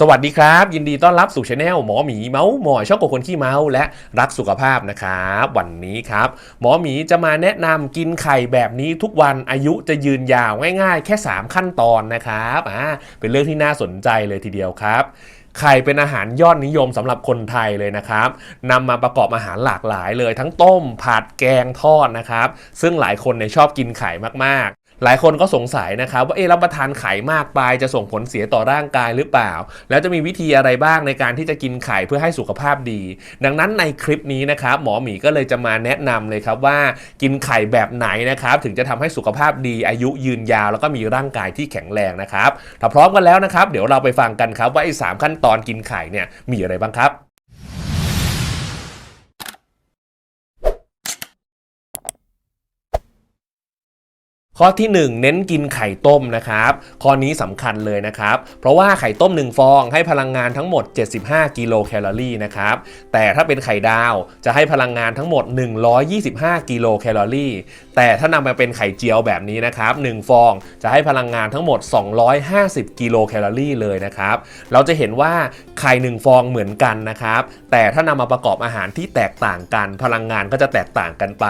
สวัสดีครับ ยินดีต้อนรับสู่ช anel หมอหมีเมาส์หมอชอบกับคนขี้เมาส์และรักสุขภาพนะครับ วันนี้ครับ หมอหมีจะมาแนะนำกินไข่แบบนี้ทุกวันอายุจะยืนยาวง่ายๆ แค่ 3 ขั้นตอนนะครับอ่าเป็นเรื่องที่น่าสนใจเลยทีเดียวครับไข่เป็นอาหารยอดนิยมสำหรับคนไทยเลยนะครับนำมาประกอบอาหารหลากหลายเลยทั้งต้ม ผัดแกงทอดนะครับ ซึ่งหลายคนเนี่ยชอบกินไข่มากๆ หลายคนก็สงสัยนะครับว่าเอ๊รับประทานไข่มากไปจะส่งผลเสียต่อร่างกายหรือเปล่า แล้วจะมีวิธีอะไรบ้างในการที่จะกินไข่เพื่อให้สุขภาพดี ดังนั้นในคลิปนี้นะครับหมอหมีก็เลยจะมาแนะนำเลยครับว่ากินไข่แบบไหนนะครับถึงจะทำให้สุขภาพดีอายุยืนยาว แล้วก็มีร่างกายที่แข็งแรงนะครับถ้าพร้อมกันแล้วนะครับ เดี๋ยวเราไปฟังกันครับว่าไอ้สามขั้นตอนกินไข่เนี่ยมีอะไรบ้างครับ ข้อที่ 1 เน้นกินไข่ต้มนะครับข้อนี้สำคัญเลยนะครับ เพราะว่าไข่ต้ม 1 ฟองให้พลังงานทั้งหมด 75 กิโลแคลอรี่นะครับแต่ถ้าเป็นไข่ดาวจะให้พลังงานทั้งหมด 125 กิโลแคลอรี่แต่ถ้านำมาเป็นไข่เจียวแบบนี้นะครับ1ฟองจะให้พลังงานทั้งหมด 250 กิโลแคลอรี่เลยนะครับเราจะเห็นว่าไข่ 1 ฟองเหมือนกันนะครับแต่ถ้านำมาประกอบอาหารที่แตกต่างกัน พลังงานก็จะแตกต่างกันไป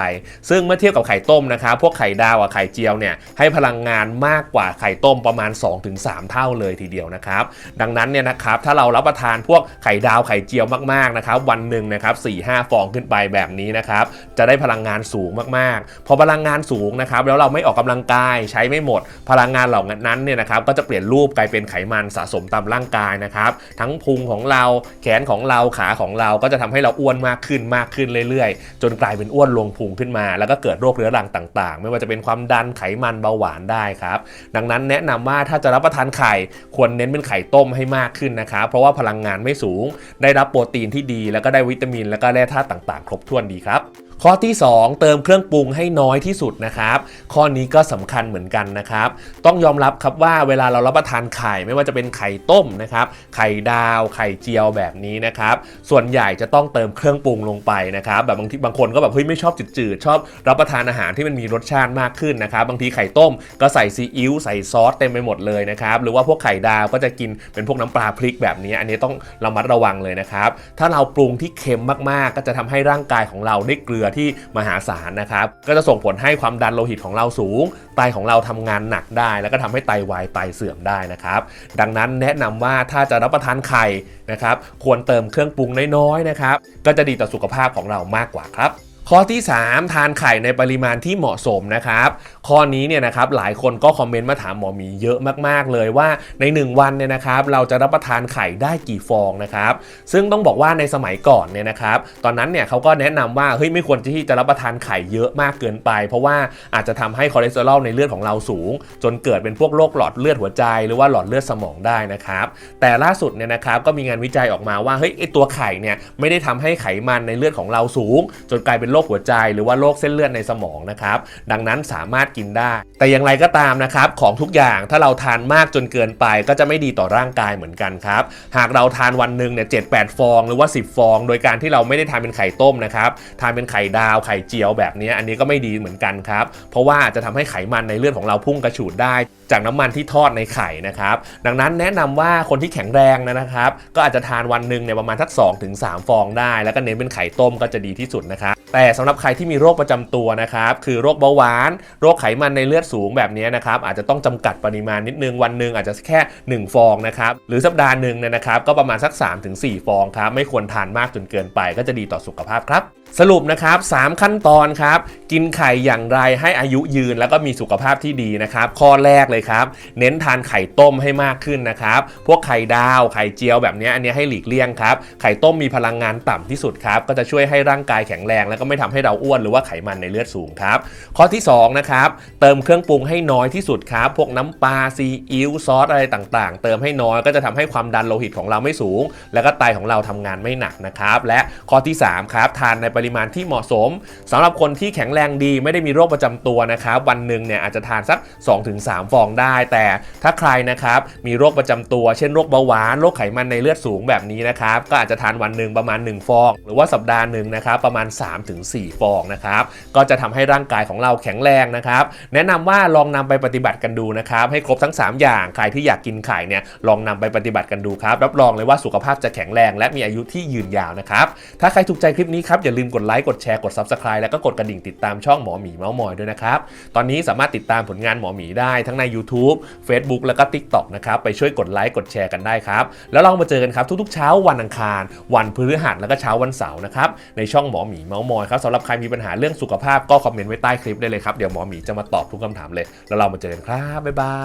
ซึ่งเมื่อเทียบกับไข่ต้มนะครับพวกไข่ดาวกับไข่เจียวเนี่ยให้พลังงานมากกว่าไข่ต้มประมาณ 2-3 เท่าเลยทีเดียวนะครับ ดังนั้นเนี่ยนะครับถ้าเรารับประทานพวกไข่ดาวไข่เจียวมากๆนะครับวันหนึ่งนะครับ4-5ฟองขึ้นไปแบบนี้นะครับจะได้พลังงานสูงมากๆ พอพลังงานสูงนะครับแล้วเราไม่ออกกำลังกายใช้ไม่หมด พลังงานเหล่านั้นเนี่ยนะครับก็จะเปลี่ยนรูปกลายเป็นไขมันสะสมตามร่างกายนะครับทั้งพุงของเราแขนของเราขาของเราก็จะทำให้เราอ้วนมากขึ้นมากขึ้นเรื่อยๆ จนกลายเป็นอ้วนลงพุงขึ้นมา แล้วก็เกิดโรคเรื้อรังต่าง ๆ ไม่ว่าจะเป็นความดันไขมันเบาหวานได้ครับ ดังนั้นแนะนำว่าถ้าจะรับประทานไข่ควรเน้นเป็นไข่ต้มให้มากขึ้นนะครับ เพราะว่าพลังงานไม่สูง ได้รับโปรตีนที่ดี แล้วก็ได้วิตามิน แล้วก็แร่ธาตุต่างๆ ครบถ้วนดีครับ ข้อที่ 2 เติมเครื่องปรุงให้น้อยที่สุดนะครับ ข้อนี้ก็สำคัญเหมือนกันนะครับ ต้องยอมรับครับว่าเวลาเรารับประทานไข่ไม่ว่าจะเป็นไข่ต้มนะครับ ไข่ดาว ไข่เจียวแบบนี้นะครับ ส่วนใหญ่จะต้องเติมเครื่องปรุงลงไปนะครับ แบบบางทีบางคนก็แบบเฮ้ยไม่ชอบจืดๆชอบรับประทานอาหารที่มันมีรสชาติมากขึ้นนะครับ บางทีไข่ต้มก็ใส่ซีอิ๊วใส่ซอสเต็มไปหมดเลยนะครับ หรือว่าพวกไข่ดาวก็จะกินเป็นพวกน้ำปลาพริกแบบนี้ อันนี้ต้องระมัดระวังเลยนะครับ ถ้าเราปรุงที่เค็มมากๆ ก็จะทำให้ร่างกายของเราได้เกลือที่มหาศาลนะครับ ก็จะส่งผลให้ความดันโลหิตของเราสูง ไตของเราทำงานหนักได้ แล้วก็ทำให้ไตวายไตเสื่อมได้นะครับ ดังนั้นแนะนำว่าถ้าจะรับประทานไข่นะครับ ควรเติมเครื่องปรุงน้อยๆนะครับ ก็จะดีต่อสุขภาพของเรามากกว่าครับ ข้อที่ 3 ทานไข่ในปริมาณที่เหมาะสมนะครับ ข้อนี้เนี่ยนะครับหลายคนก็คอมเมนต์มาถามหมอมีเยอะมากๆเลยว่าใน 1 วันเนี่ยนะครับเราจะรับประทานไข่ได้กี่ฟองนะครับ ซึ่งต้องบอกว่าในสมัยก่อนเนี่ยนะครับตอนนั้นเนี่ยเขาก็แนะนำว่าเฮ้ยไม่ควรที่จะรับประทานไข่เยอะมากเกินไป เพราะว่าอาจจะทำให้คอเลสเตอรอลในเลือดของเราสูง จนเกิดเป็นพวกโรคหลอดเลือดหัวใจ หรือว่าหลอดเลือดสมองได้นะครับ แต่ล่าสุดเนี่ยนะครับก็มีงานวิจัยออกมาว่าเฮ้ยไอตัวไข่เนี่ยไม่ได้ทำให้ไขมันในเลือดของเราสูง จนกลายเป็นโรคหัวใจหรือว่าโรคเส้นเลือดในสมองนะครับดังนั้นสามารถกินได้ แต่อย่างไรก็ตามนะครับของทุกอย่างถ้าเราทานมากจนเกินไปก็จะไม่ดีต่อร่างกายเหมือนกันครับหากเราทานวันหนึ่งเนี่ยเจ็ดแปดฟองหรือว่า 10 ฟอง โดยการที่เราไม่ได้ทานเป็นไข่ต้มนะครับทานเป็นไข่ดาวไข่เจียวแบบนี้อันนี้ก็ไม่ดีเหมือนกันครับเพราะว่าจะทำให้ไขมันในเลือดของเราพุ่งกระฉูดได้ จากน้ำมันที่ทอดในไข่นะครับดังนั้นแนะนำว่าคนที่แข็งแรงนะครับก็อาจจะทานวันหนึ่งเนี่ยประมาณทัก2ถึง3ฟองได้ แล้วก็เน้นเป็นไข่ต้มก็จะดีที่สุดนะครับ แต่สำหรับใครที่มีโรคประจำตัวนะครับ คือโรคเบาหวาน โรคไขมันในเลือดสูงแบบนี้นะครับ อาจจะต้องจำกัดปริมาณนิดนึง วันหนึ่งอาจจะแค่ 1 ฟองนะครับ หรือสัปดาห์หนึ่งเนี่ยนะครับ ก็ประมาณสัก 3-4 ฟองครับ ไม่ควรทานมากจนเกินไป ก็จะดีต่อสุขภาพครับสรุปนะครับ 3 ขั้นตอนครับ กินไข่อย่างไรให้อายุยืนแล้วก็มีสุขภาพที่ดีนะครับ ข้อแรกเลยครับ เน้นทานไข่ต้มให้มากขึ้นนะครับ พวกไข่ดาวไข่เจียวแบบนี้อันนี้ให้หลีกเลี่ยงครับ ไข่ต้มมีพลังงานต่ำที่สุดครับ ก็จะช่วยให้ร่างกายแข็งแรง แล้วก็ไม่ทำให้เราอ้วนหรือว่าไขมันในเลือดสูงครับ ข้อที่2นะครับเติมเครื่องปรุงให้น้อยที่สุดครับ พวกน้ำปลาซีอิ๊วซอสอะไรต่างๆ เติมให้น้อยก็จะทำให้ความดันโลหิตของเราไม่สูง แล้วก็ไตของเราทำงานไม่หนักนะครับ และข้อที่3ครับทานในปริมาณที่เหมาะสมสำหรับคนที่แข็งแรงดีไม่ได้มีโรคประจำตัวนะครับวันหนึ่งเนี่ยอาจจะทานสัก 2-3 ฟองได้ แต่ถ้าใครนะครับมีโรคประจำตัว เช่นโรคเบาหวานโรคไขมันในเลือดสูงแบบนี้นะครับก็อาจจะทานวันหนึ่งประมาณ 1 ฟอง หรือว่าสัปดาห์หนึ่งนะครับประมาณ 3-4 ฟองนะครับก็จะทำให้ร่างกายของเราแข็งแรงนะครับแนะนำว่าลองนำไปปฏิบัติกันดูนะครับให้ครบทั้ง 3 อย่างใครที่อยากกินไข่เนี่ยลองนำไปปฏิบัติกันดูครับรับรองเลยว่าสุขภาพจะแข็งแรง และมีอายุที่ยืนยาวนะครับถ้าใครถูกใจคลิปนี้ครับอย่าลืมกดไลค์กดแชร์กด Subscribe แล้วก็กดกระดิ่งติดตามช่องหมอหมีเมาส์มอยด้วยนะครับ ตอนนี้สามารถติดตามผลงานหมอหมีได้ทั้งใน YouTube Facebook แล้วก็ TikTok นะครับไปช่วยกดไลค์กดแชร์กันได้ครับ แล้วลองมาเจอกันครับทุกๆเช้าวันอังคาร วันพฤหัสแล้วก็เช้าวันเสาร์นะครับในช่องหมอหมีเมาส์มอยครับสำหรับใครมีปัญหาเรื่องสุขภาพก็คอมเมนต์ไว้ใต้คลิปได้เลยครับเดี๋ยวหมอหมีจะมาตอบทุกคำถามเลย แล้วเรามาเจอกันครับบ๊ายบา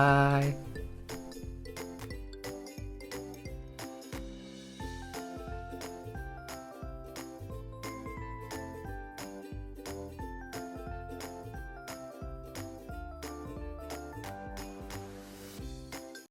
ย